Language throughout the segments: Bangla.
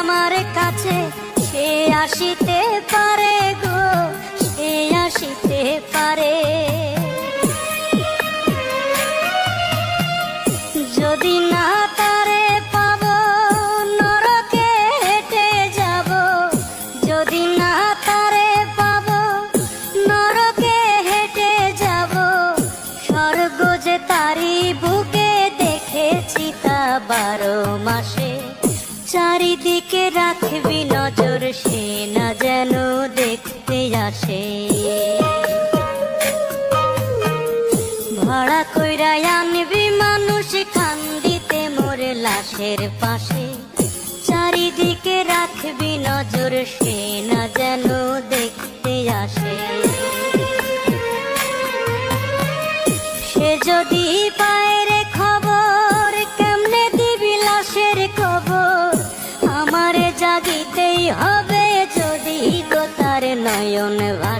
আমার কাছে সে আসিতে পারে গো সে আসিতে পারে। যদি না তারে লাশের পাশে, চারিদিকে রাখবি নজর, সে না যেন দেখতে আসে। সে যদি পায় রে খবর, কেমনে দিবি লাশের খবর? আমারে জাগিতেই হবে যদি গো তার নয়ন ভাসে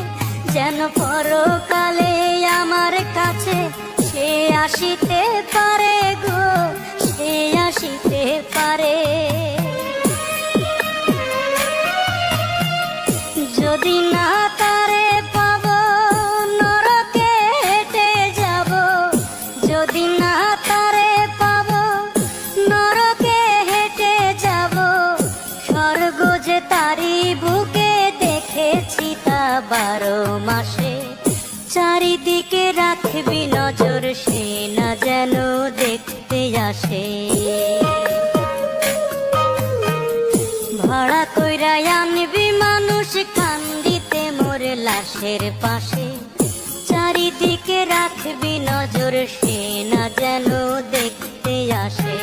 যেন পরকালে আমার কাছে সে আসিতে পারে গো, সে আসিতে পারে। যদি না তারে পাব, নরকে হেঁটে যাব। যদি না তারে পাব, নরকে হেঁটে যাব। স্বর্গ যে তারি রাখবি নজর, সে না যেন দেখতে আসে। ভাড়া কইরা আনবি মানুষ কান্দিতে মোর লাশের পাশে। চারিদিকে রাখবি নজর, সে না যেন দেখতে আসে।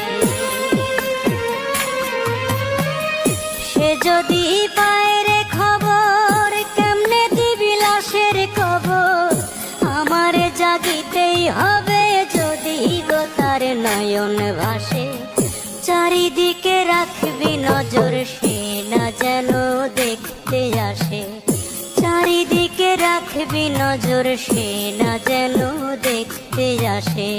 নজর সে না যেন দেখতে আসে।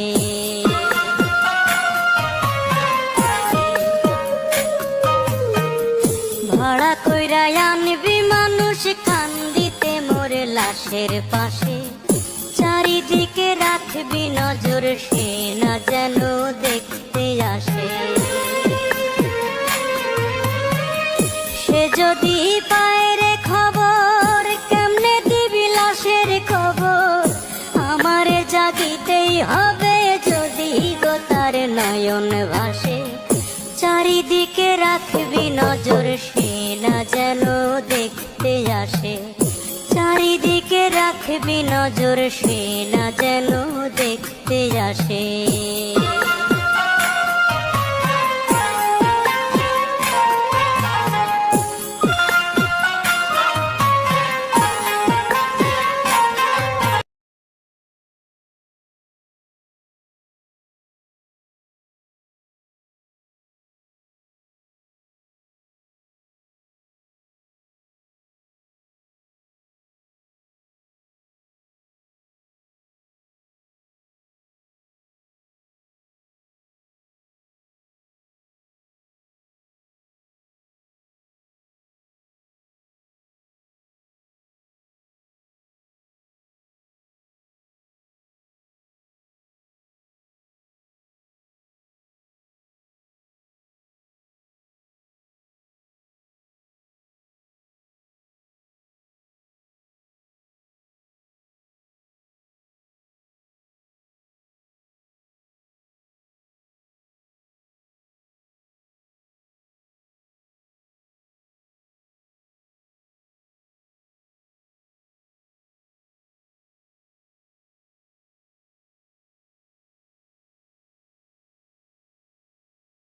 ভাড়া কইরা আনবি মানুষ কান্দিতে মোরে লাশের পাশে। চারিদিকে রাখবি নজর সে না যেন দেখতে আসে। সে যদি পায় রাখবি নজর সে না যেন দেখতে আসে।